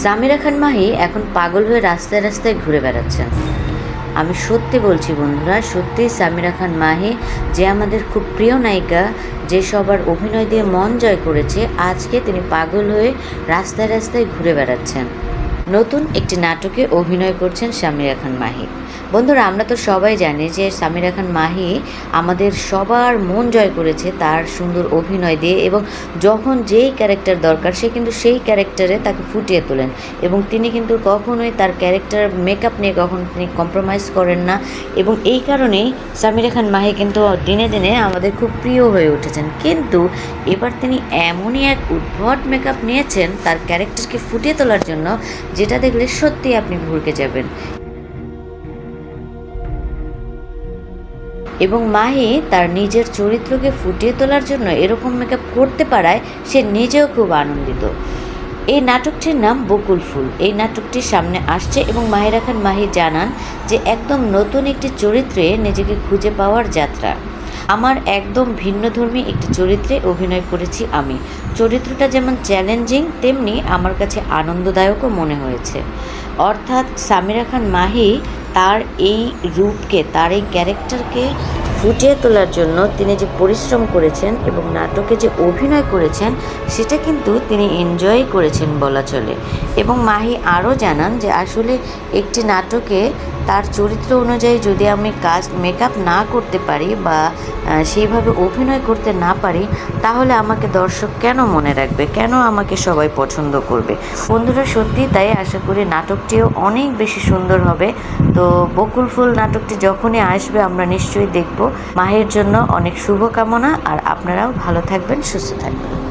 সামিরা খান মাহি এখন পাগল হয়ে রাস্তায় রাস্তায় ঘুরে বেড়াচ্ছেন। আমি সত্যি বলছি বন্ধুরা সত্যি সামিরা খান মাহি যে আমাদের খুব প্রিয় নায়িকা, যে সবার অভিনয় দিয়ে মন জয় করেছে, আজকে তিনি পাগল হয়ে রাস্তায় রাস্তায় ঘুরে বেড়াচ্ছেন। নতুন একটি নাটকে অভিনয় করছেন সামিরা খান মাহি। বন্ধুরা, আমরা তো সবাই জানি যে সামিরা খান মাহি আমাদের সবার মন জয় করেছে তার সুন্দর অভিনয় দিয়ে এবং যখন যেই ক্যারেক্টার দরকার, সে কিন্তু সেই ক্যারেক্টারে তাকে ফুটিয়ে তোলেন এবং তিনি কিন্তু কখনোই তার ক্যারেক্টার মেকআপ নিয়ে কখনো তিনি কম্প্রোমাইজ করেন না এবং এই কারণেই সামিরা খান মাহি কিন্তু দিনে দিনে আমাদের খুব প্রিয় হয়ে উঠেছেন। কিন্তু এবার তিনি এমনই এক উদ্ভট মেকআপ নিয়েছেন তার ক্যারেক্টারকে ফুটিয়ে তোলার জন্য যেটা দেখলে সত্যি আপনি ভুরকে যাবেন। এবং মাহি তার নিজের চরিত্রকে ফুটিয়ে তোলার জন্য এরকম মেকআপ করতে পারায় সে নিজেও খুব আনন্দিত। এই নাটকটির নাম বকুল ফুল। এই নাটকটি সামনে আসছে এবং মাহিরা খান মাহি জানান যে একদম নতুন একটি চরিত্রে নিজেকে খুঁজে পাওয়ার যাত্রা। আমার একদম ভিন্নধর্মী একটি চরিত্রে অভিনয় করেছি আমি। চরিত্রটা যেমন চ্যালেঞ্জিং তেমনি আমার কাছে আনন্দদায়কও মনে হয়েছে। অর্থাৎ সামিরা খান মাহি তার এই রূপকে, তার এই ক্যারেক্টারকে ফুটিয়ে তোলার জন্য তিনি যে পরিশ্রম করেছেন এবং নাটকে যে অভিনয় করেছেন, সেটা কিন্তু তিনি এনজয় করেছেন বলা চলে। এবং মাহি আরও জানান যে আসলে একটি নাটকে তার চরিত্র অনুযায়ী যদি আমি কাজ মেকআপ না করতে পারি বা সেইভাবে অভিনয় করতে না পারি, তাহলে আমাকে দর্শক কেন মনে রাখবে? কেন আমাকে সবাই পছন্দ করবে? বন্ধুরা সত্যি তাই আশা করি নাটকটিও অনেক বেশি সুন্দর হবে। তো বকুল ফুল নাটকটি যখনই আসবে, আমরা নিশ্চয়ই দেখব। মাহের জন্য অনেক শুভকামনা, আর আপনারাও ভালো থাকবেন, সুস্থ থাকবেন।